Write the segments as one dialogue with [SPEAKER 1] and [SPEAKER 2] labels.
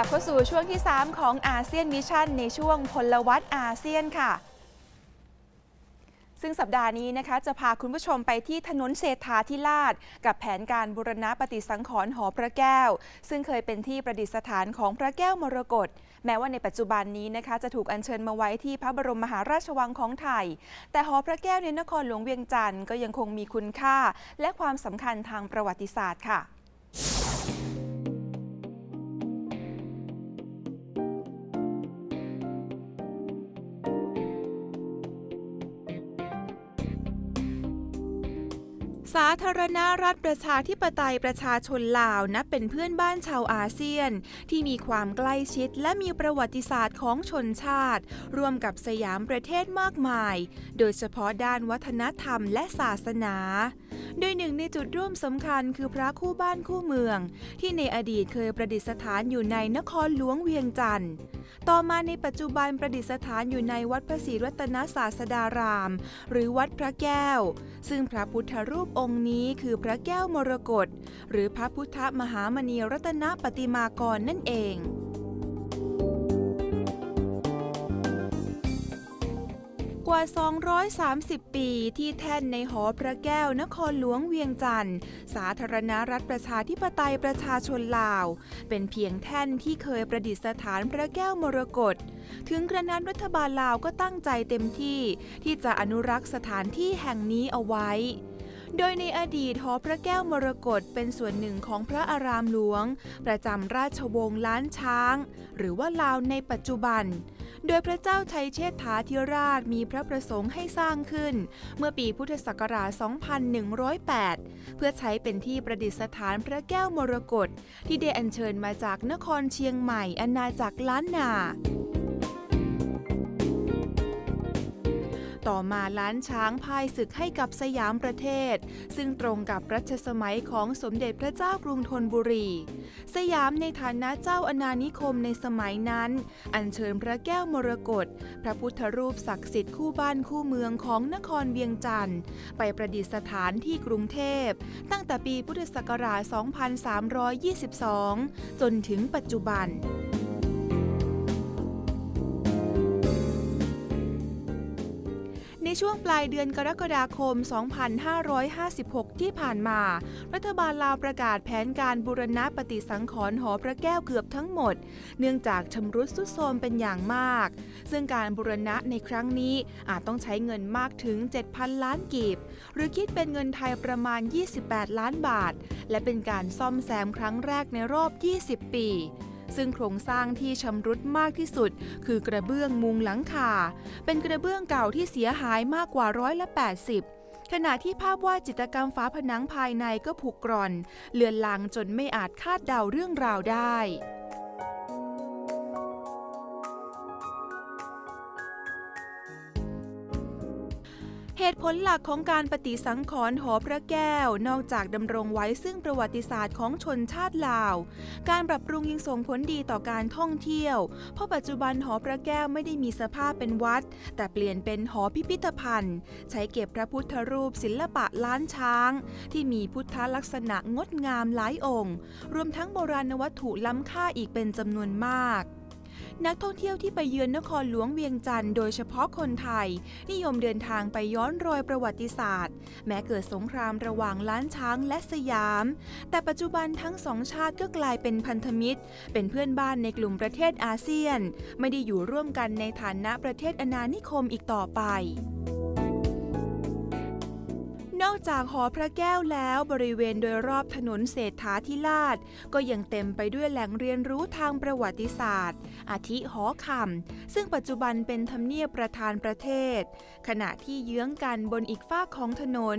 [SPEAKER 1] ับเข้าสู่ช่วงที่ 3 ของอาเซียนมิชชั่นในช่วงพลวัตอาเซียนค่ะ ซึ่งสัปดาห์นี้นะคะ จะพาคุณผู้ชมไปที่ถนนเศรษฐาธิราช กับแผนการบูรณะปฏิสังขรณ์หอพระแก้ว ซึ่งเคยเป็นที่ประดิษฐานของพระแก้วมรกตแม้ว่าในปัจจุบันนี้นะคะจะถูกอัญเชิญมาไว้ที่พระบรมมหาราชวังของไทย แต่หอพระแก้วในนครหลวงเวียงจันทร์ก็ยังคงมีคุณค่า และความสำคัญทางประวัติศาสตร์ค่ะ สาธารณรัฐประชาธิปไตยประชาชนลาวนับเป็นเพื่อนบ้านชาวอาเซียน ที่มีความใกล้ชิดและมีประวัติศาสตร์ของชนชาติร่วมกับสยามประเทศมากมาย โดยเฉพาะด้านวัฒนธรรมและศาสนา โดยหนึ่งในจุดร่วมสำคัญคือพระคู่บ้านคู่เมือง ที่ในอดีตเคยประดิษฐานอยู่ในนครหลวงเวียงจันทร์ต่อมาในปัจจุบันประดิษฐานอยู่ในวัดพระศรีรัตนศาสดาราม หรือวัดพระแก้ว ซึ่งพระพุทธรูปองค์นี้คือพระแก้วมรกตหรือพระพุทธมหามณีรัตนปฏิมากรนั่นเองกว่า 230 ปีที่แท่นในหอพระแก้วนครหลวงเวียงจันทร์ สาธารณรัฐประชาธิปไตยประชาชนลาว เป็นเพียงแท่นที่เคยประดิษฐานพระแก้วมรกต ถึงกระนั้นรัฐบาลลาวก็ตั้งใจเต็มที่ ที่จะอนุรักษ์สถานที่แห่งนี้เอาไว้ โดยในอดีตหอพระแก้วมรกตเป็นส่วนหนึ่งของพระอารามหลวง ประจำราชวงศ์ล้านช้าง หรือว่าลาวในปัจจุบัน โดยพระเจ้าชัยเชษฐาธิราชมีพระประสงค์ให้สร้างขึ้น เมื่อปีพุทธศักราช 2108 เพื่อใช้เป็นที่ประดิษฐานพระแก้วมรกตที่ได้อัญเชิญมาจากนครเชียงใหม่อาณาจักรล้านนา ต่อมาล้านช้างพายศึกให้กับสยามประเทศ ซึ่งตรงกับรัชสมัยของสมเด็จพระเจ้ากรุงธนบุรี สยามในฐานะเจ้าอาณานิคมในสมัยนั้น อัญเชิญพระแก้วมรกตพระพุทธรูปศักดิ์สิทธิ์คู่บ้านคู่เมืองของนครเวียงจันทร์ไปประดิษฐานที่กรุงเทพ ตั้งแต่ปีพุทธศักราช 2322 จนถึงปัจจุบัน ในช่วงปลายเดือนกรกฎาคม 2556 ที่ผ่านมา รัฐบาลลาวประกาศแผนการบูรณะปฏิสังขรณ์หอพระแก้วเกือบทั้งหมด เนื่องจากชำรุดทรุดโทรมเป็นอย่างมาก ซึ่งการบูรณะในครั้งนี้อาจต้องใช้เงินมากถึง 7,000 ล้านกีบ หรือคิดเป็นเงินไทยประมาณ 28 ล้านบาท และเป็นการซ่อมแซมครั้งแรกในรอบ 20 ปี ซึ่งโครงสร้างที่ชำรุดมากที่สุด คือกระเบื้องมุงหลังคา เป็นกระเบื้องเก่าที่เสียหายมากกว่าร้อยละ 80ขณะที่ภาพวาดจิตรกรรมฝาผนังภายในก็ผุกร่อน เลือนลางจนไม่อาจคาดเดาเรื่องราวได้ เหตุผลหลักของการปฏิสังขรณ์หอพระแก้ว นอกจากดำรงไว้ซึ่งประวัติศาสตร์ของชนชาติลาว การปรับปรุงยังส่งผลดีต่อการท่องเที่ยว เพราะปัจจุบันหอพระแก้วไม่ได้มีสภาพเป็นวัด แต่เปลี่ยนเป็นหอพิพิธภัณฑ์ ใช้เก็บพระพุทธรูปศิลปะล้านช้าง ที่มีพุทธลักษณะงดงามหลายองค์ รวมทั้งโบราณวัตถุล้ำค่าอีกเป็นจำนวนมาก นักท่องเที่ยวที่ไปเยือนนครหลวงเวียงจันทร์โดยเฉพาะคนไทย นิยมเดินทางไปย้อนรอยประวัติศาสตร์ แม้เกิดสงครามระหว่างล้านช้างและสยาม แต่ปัจจุบันทั้งสองชาติก็กลายเป็นพันธมิตร เป็นเพื่อนบ้านในกลุ่มประเทศอาเซียน ไม่ได้อยู่ร่วมกันในฐานะประเทศอาณานิคมอีกต่อไป นอกจากหอพระแก้วแล้วบริเวณโดยรอบถนนเศรษฐาธิราช ก็ยังเต็มไปด้วยแหล่งเรียนรู้ทางประวัติศาสตร์ อาทิหอคำซึ่งปัจจุบันเป็นทำเนียบประธานประเทศ ขณะที่เยื้องกันบนอีกฝากของถนน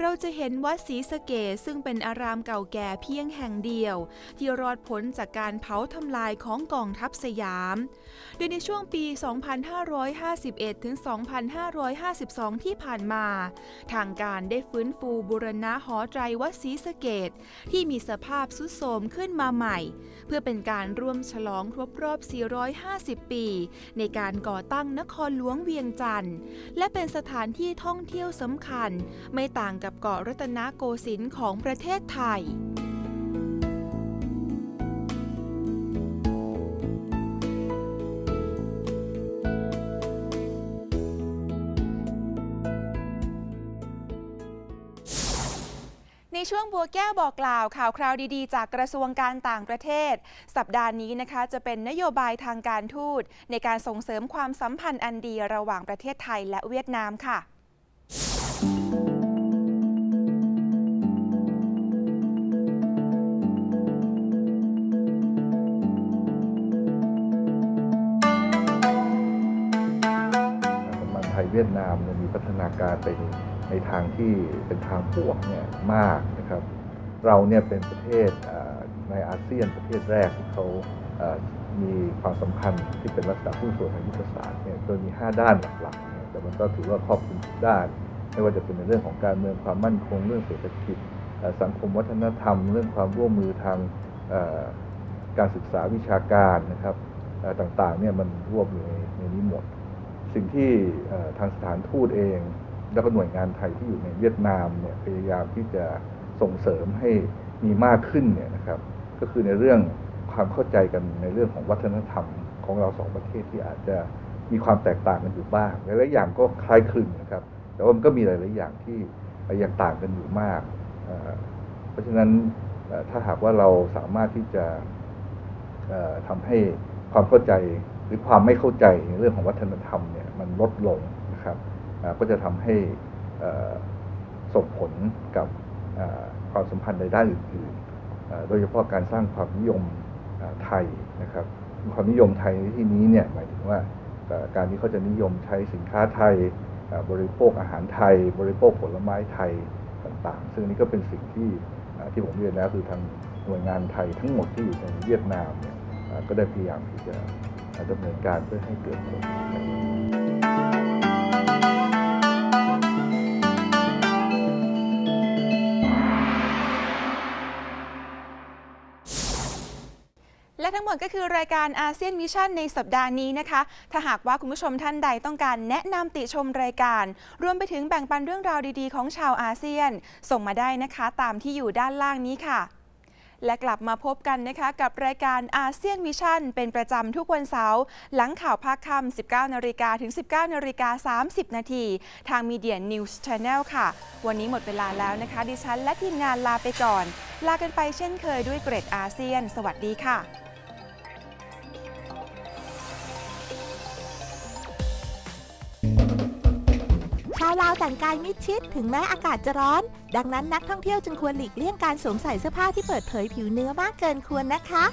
[SPEAKER 1] เราจะเห็นวัดศรีสะเกษซึ่งเป็นอารามเก่าแก่เพียงแห่งเดียว ที่รอดพ้นจากการเผาทำลายของกองทัพสยาม โดยในช่วงปี 2551 ถึง 2552 ที่ผ่านมา ทางการได้ฟื้นฟูบุรณะหอไตรวัดศรีสะเกดที่มีสภาพสุดโทรมขึ้นมาใหม่ เพื่อเป็นการร่วมฉลองครบรอบ 450 ปี ในการก่อตั้งนครหลวงเวียงจันทร์ และเป็นสถานที่ท่องเที่ยวสำคัญ ไม่ต่างกับเกาะรัตนโกสินทร์ของประเทศไทย ช่วงบัวแก้วบอกกล่าวข่าวคราวดีๆ จากกระทรวงการต่างประเทศ สัปดาห์นี้นะคะ จะเป็นนโยบายทางการทูต ในการส่งเสริมความสัมพันธ์อันดีระหว่างประเทศไทยและเวียดนามค่ะ
[SPEAKER 2] ความสัมพันธ์ไทยเวียดนามมีพัฒนาการไป ในทางที่เป็นทางบวกเนี่ยมากนะครับ เราเนี่ยเป็นประเทศในอาเซียนประเทศแรกที่เขามีความสัมพันธ์ที่เป็นลักษณะหุ้ส่วนทางยุทธศาสตร์เนี่ยโดยมี 5 ด้านหลักๆเนี่ยแต่มันก็ถือว่าครอบคลุมทุกด้าน ไม่ว่าจะเป็นในเรื่องของการเมืองความมั่นคงเรื่องเศรษฐกิจสังคมวัฒนธรรม เรื่องความร่วมมือทางการศึกษาวิชาการนะครับต่างๆเนี่ยมันรวมอยู่ในนี้หมด สิ่งที่ทางสถานทูตเอง แล้วก็หน่วยงานไทยที่อยู่ในเวียดนามเนี่ยพยายามที่จะส่งเสริมให้มีมากขึ้นเนี่ยนะครับ ก็คือในเรื่องความเข้าใจกันในเรื่องของวัฒนธรรมของเราสองประเทศที่อาจจะมีความแตกต่างกันอยู่บ้างหลายๆอย่างก็คล้ายคลึงนะครับ แต่ว่ามันก็มีหลายๆอย่างที่ยังต่างกันอยู่มาก เพราะฉะนั้นถ้าหากว่าเราสามารถที่จะเอ่อทำให้ความเข้าใจหรือความไม่เข้าใจในเรื่องของวัฒนธรรมเนี่ยมันลดลง ก็จะทำให้ส่งผลกับความสัมพันธ์ในด้านอื่นๆ โดยเฉพาะการสร้างความนิยมไทยนะครับ ความนิยมไทยในที่นี้เนี่ยหมายถึงว่าการที่เขาจะนิยมใช้สินค้าไทย บริโภคอาหารไทย บริโภคผลไม้ไทยต่างๆ ซึ่งอันนี้ก็เป็นสิ่งที่ที่ผมเรียนแล้วคือทางหน่วยงานไทยทั้งหมดที่อยู่ในเวียดนามเนี่ยก็ได้พยายามที่จะดำเนินการเพื่อให้เกิดผล
[SPEAKER 1] และทั้งหมดก็คือรายการอาเซียนมิชชั่นในสัปดาห์นี้นะคะ ถ้าหากว่าคุณผู้ชมท่านใดต้องการแนะนำติชมรายการ รวมไปถึงแบ่งปันเรื่องราวดีๆ ของชาวอาเซียน ส่งมาได้นะคะตามที่อยู่ด้านล่างนี้ค่ะ และกลับมาพบกันนะคะกับรายการอาเซียนมิชั่นเป็นประจำทุกวันเสาร์หลังข่าวภาคค่ำ19นาฬิกาถึง 19นาฬิกา30 นาทีทาง Media News Channel ค่ะ วันนี้หมดเวลาแล้วนะคะ ดิฉันและทีมงานลาไปก่อน ลากันไปเช่นเคยด้วยเกรดอาเซียน สวัสดีค่ะา
[SPEAKER 3] วแต่งกายมิดชิดถึงแม้อากาศจะร้อน ดังนั้นนักท่องเที่ยวจึงควรหลีกเลี่ยงการสวมใส่เสื้อผ้าที่เปิดเผยผิวเนื้อมากเกินควรนะคะ